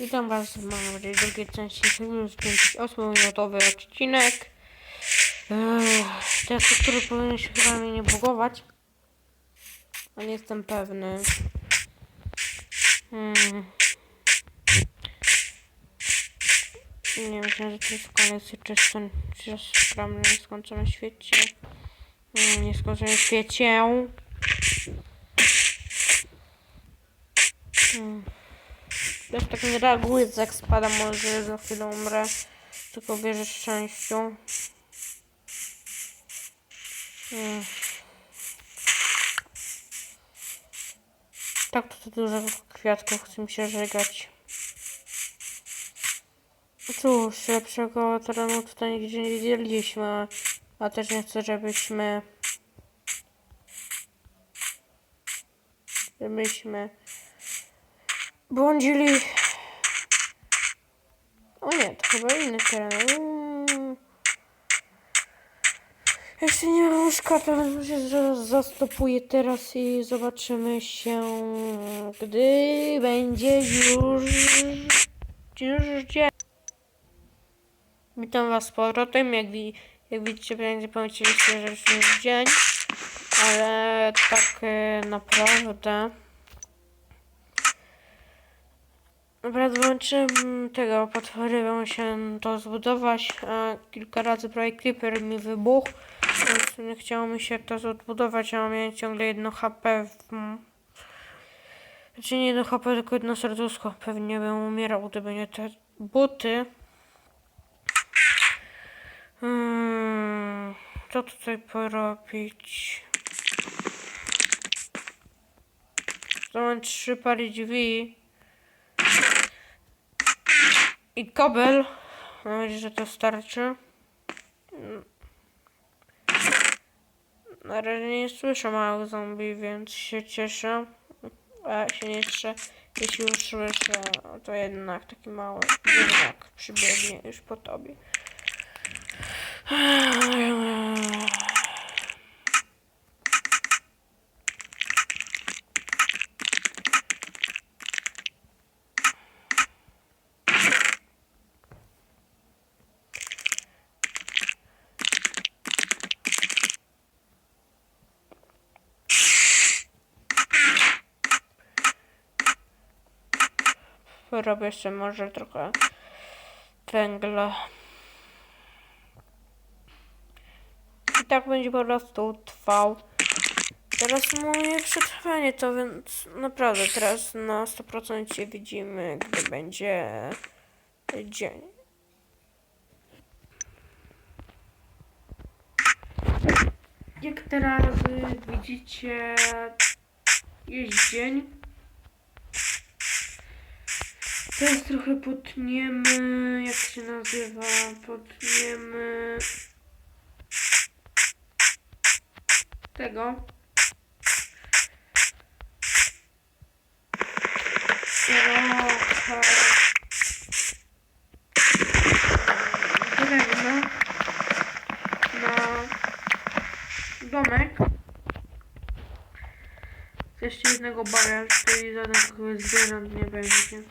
Witam Was mam nadzieję drugiej części filmu, 8-minutowy odcinek. Ech, Te struktury powinny się chyba mnie nie bugować. Ale nie jestem pewny. Hmm. Nie myślę, że to jest koniec czysto sprawny w skończonym świecie. Nie, nie skończonym świecie. Hmm. Też tak nie reaguje, jak spada, może za chwilę umrę. Tylko wierzę szczęściu. Mm. Tak, to dużo kwiatków chce mi się żegać. Cóż, lepszego terenu tutaj nigdzie nie widzieliśmy, a też nie chcę, żebyśmy żebyśmy błądzili. O nie, to chyba inny teren. Mm. Jeśli nie mam łóżka, to się zaraz zastopuję teraz i zobaczymy się, gdy będzie już... już dzień. Witam Was z powrotem. Jak, wi- jak widzicie, będzie pomyśleliście, że już jest dzień, ale tak e, naprawdę... Dobra, wyłączyłem tego, potworzyłem się to zbudować, a kilka razy prawie creeper mi wybuchł, więc nie chciało mi się to odbudować, a miałem ciągle jedno HP w... Znaczy nie jedno HP, tylko jedno serduszko. Pewnie bym umierał, gdyby nie te buty. Hmm, co tutaj porobić? Mam trzy pary drzwi. I kobel. Mam nadzieję, że to starczy. Na razie nie słyszę małych zombie, więc się cieszę. A się nie cieszę. Jeśli już słyszę, to jednak taki mały jak przybiegnie już po tobie. Robię jeszcze może trochę węgla. I tak będzie po prostu trwał. Teraz moje przetrwanie to więc naprawdę teraz na 100% się widzimy, gdy będzie dzień. Jak teraz y, widzicie, jest dzień. Teraz trochę potniemy, jak się nazywa, potniemy tego. Trochę drewna na domek. Jeszcze jednego baga, czyli żadnych zwierząt nie będzie.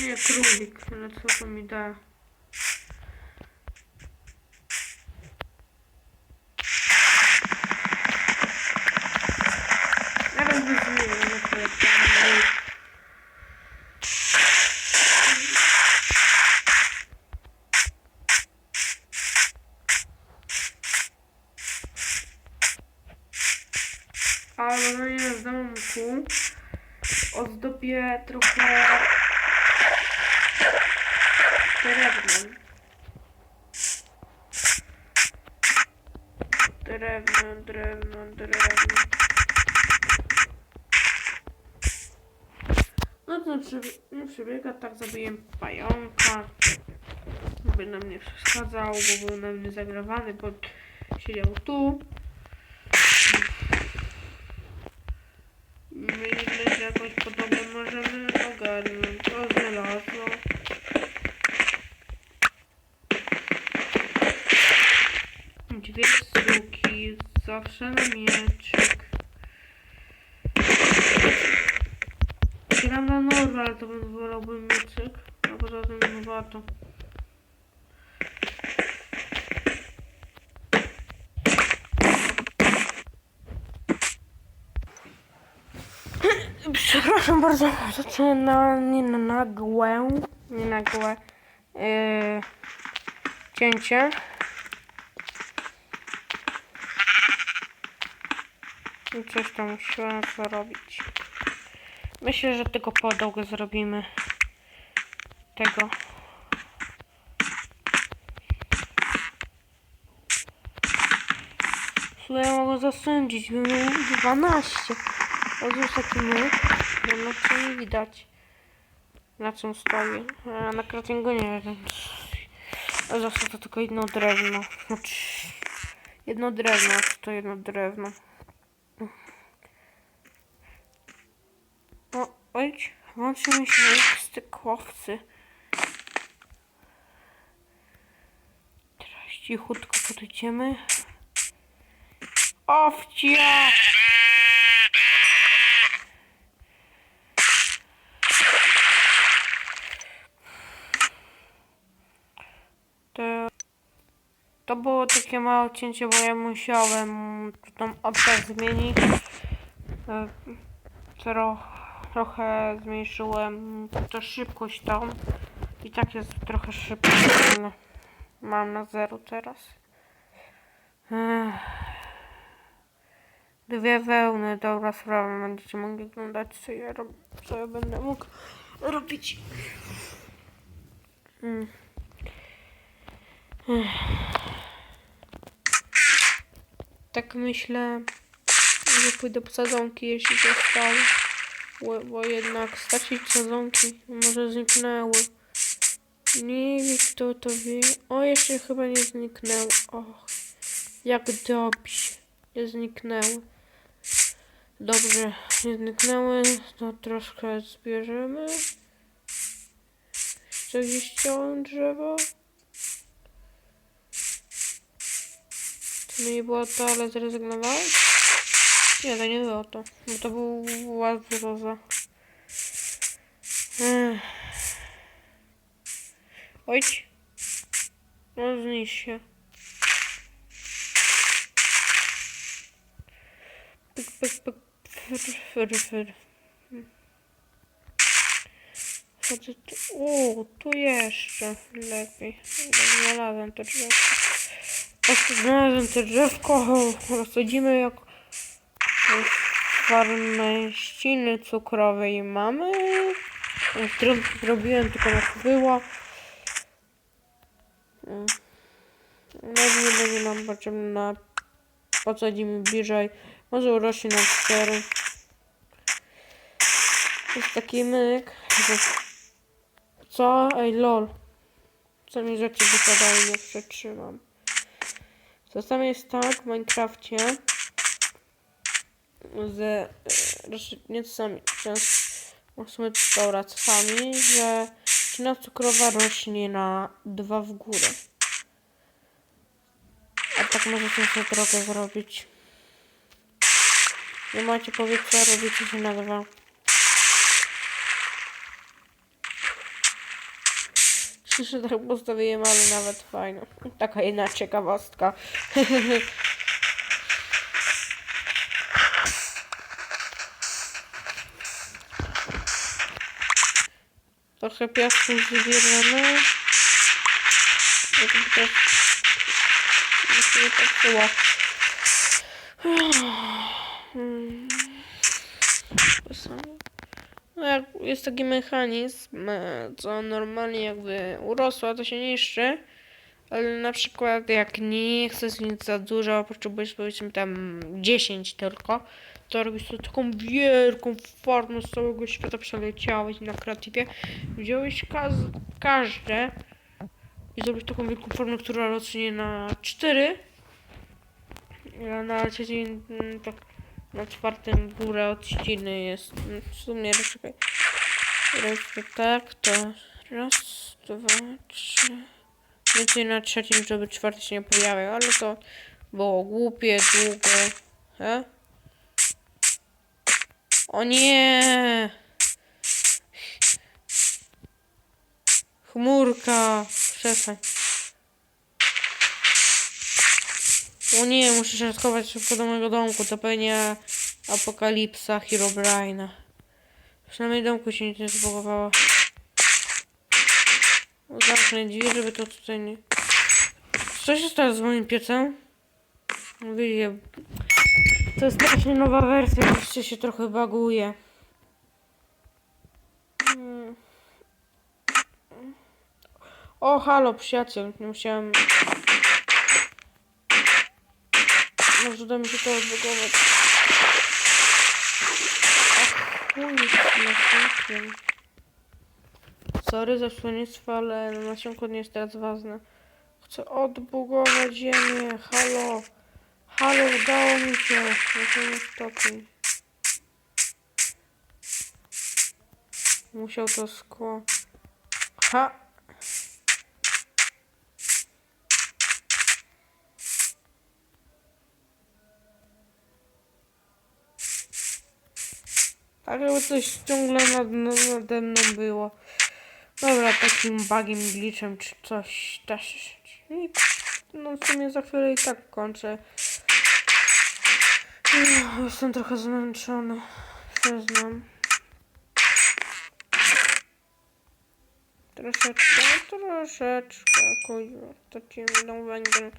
Nie, królik, ale co to mi da? Zmienię na telefon. Ale no nie w domku ozdobię trochę drewnem. Drewno, drewno, drewno. No to nie przebiega, tak zabiję pająka. By nam nie przeszkadzał, bo był na mnie zagrawany, bo siedział tu. Myślę, że jakoś podobno możemy ogarnąć. O, żelazo. Dwie sztuki, zawsze na mieczyk. gram na normal, to bym wolałbym mieczyk. A poza tym no warto. Przepraszam bardzo, to na, nie na nagłe, nie nagłe yy, cięcie. Coś tam musiałem zrobić. Myślę, że tylko podłogę zrobimy. Tego. Słuchaj, ja mogę zasądzić, bym miał 12. To jest taki myk, bo na co nie widać. Na czym stoi. A na craftingu nie wiem. A zawsze to tylko jedno drewno. Znaczy, jedno drewno, to jedno drewno. O, ojdź, włączymy się jak stykowcy. Teraz cichutko podejdziemy. Owcie! To, to było takie małe cięcie, bo ja musiałem tą opcję zmienić. E, Tro, trochę zmniejszyłem tę szybkość tam. I tak jest trochę szybko. Mam na zero teraz. Dwie wełny, dobra sprawa. Będziecie mogli oglądać, co ja, rob, co ja będę mógł robić. Mm. Tak myślę, że pójdę po sadzonki, jeśli zostały. Bo, jednak stracić sadzonki może zniknęły. Nie wiem kto to wie. O, jeszcze chyba nie zniknęły. Och, jak dobrze. Nie zniknęły. Dobrze, nie zniknęły. To troszkę zbierzemy. Chcę gdzieś ściąłem drzewo. To nie było to, ale zrezygnowałeś? Nie, to nie było to. Bo to był roza. Ech. Ojdź. No zniszcz się. Pyk, pyk, pyk. Fyr, fyr, fyr. Chodzę tu. Tu jeszcze lepiej. Znalazłem to drzewko. Znalazłem to drzewko. Rozsadzimy jak farmę ściny cukrowej mamy. Zrobiłem, tylko nas było. No nie będzie nam potrzebna. Posadzimy bliżej. Może urośnie na cztery. To jest taki myk. Co? Ej lol. Co mi rzeczy wypadają, nie przetrzymam. Czasami jest tak w Minecrafcie, znaczy sumie dobra, czasami, że ścina cukrowa rośnie na dwa w górę. A tak możecie sobie drogę zrobić. Nie macie powietrza, robicie się na dwa. Słyszę, tak postawiłem, ale nawet fajno. Taka jedna ciekawostka. Trochę piasku zbieramy. Ja to też... Tak było. No jak jest taki mechanizm, e, co normalnie jakby urosła, to się niszczy. Na przykład jak nie chcesz nic za dużo, potrzebujesz powiedzmy tam 10 tylko, to robisz sobie taką wielką farmę z całego świata, przeleciałeś na kreatywie, wziąłeś kaz każde i zrobić taką wielką farmę, która rośnie na 4. A na trzecim, mm, tak na czwartym górę od ściny jest. mm, W sumie czekaj. Raz to tak, to raz, dwa, trzy. Więcej na trzecim, żeby czwarty się nie pojawiał, ale to było głupie, długo. He? O nie! Chmurka! Przestań. O nie, muszę środkować szybko do mojego domku. To pewnie apokalipsa Herobrina. Przynajmniej domku się nic nie zbugowało. Zamknę drzwi, żeby to tutaj nie... Co się stało z moim piecem? Widzicie, to jest właśnie nowa wersja, jeszcze się trochę baguje. O, halo, przyjaciel, nie musiałem... Może uda mi się to odbugować. Ach, chuj, nasionkiem. Sorry za słonnictwo, ale nasionko nie jest teraz ważne. Chcę odbugować ziemię, halo. Halo, udało mi się. Możemy stopień. Musiał to skło. Ha! Tak jakby coś ciągle nad, nade mną było. Dobra, takim bugiem, glitchem czy coś też. No w sumie za chwilę i tak kończę. Uff, Jestem trochę zmęczony. Przyznam. Troszeczkę, troszeczkę. Kuźwa, to ci będą węgiel.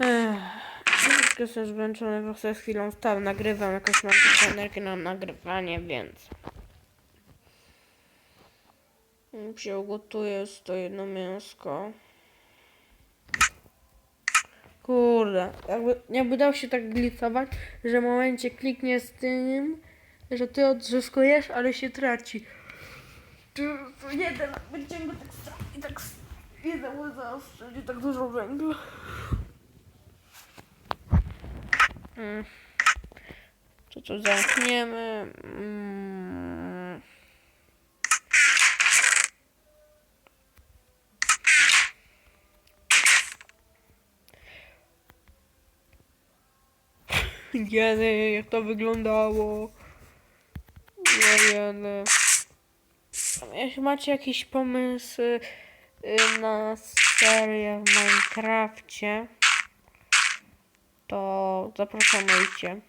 Ech, jestem zmęczony, bo sobie z chwilą wstał, nagrywam, jakoś mam energię na nagrywanie, więc... się ugotuję to jedno mięsko. Kurde, jakby, jakby dał się tak glicować, że w momencie kliknie z tym, że ty odzyskujesz, ale się traci. Tu jeden wyciąga tak samo i tak jeden mu zaoszczędzi tak dużo węgla. Mm. To co zamkniemy. Mm. Jeny, jak to wyglądało. No jeny. Jeśli macie jakiś pomysł y, na serię w Minecrafcie, to zapraszam idźcie.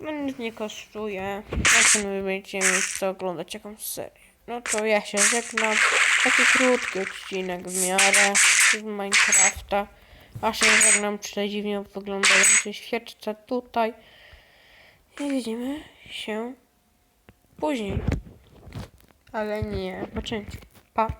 No nic nie kosztuje. Jak wy będziecie mieć co oglądać jakąś serię. No to ja się żegnam. Taki krótki odcinek w miarę z Minecrafta. A się żegnam przy dziwnie wyglądającej świeczce tutaj. I widzimy się później. Ale nie po części.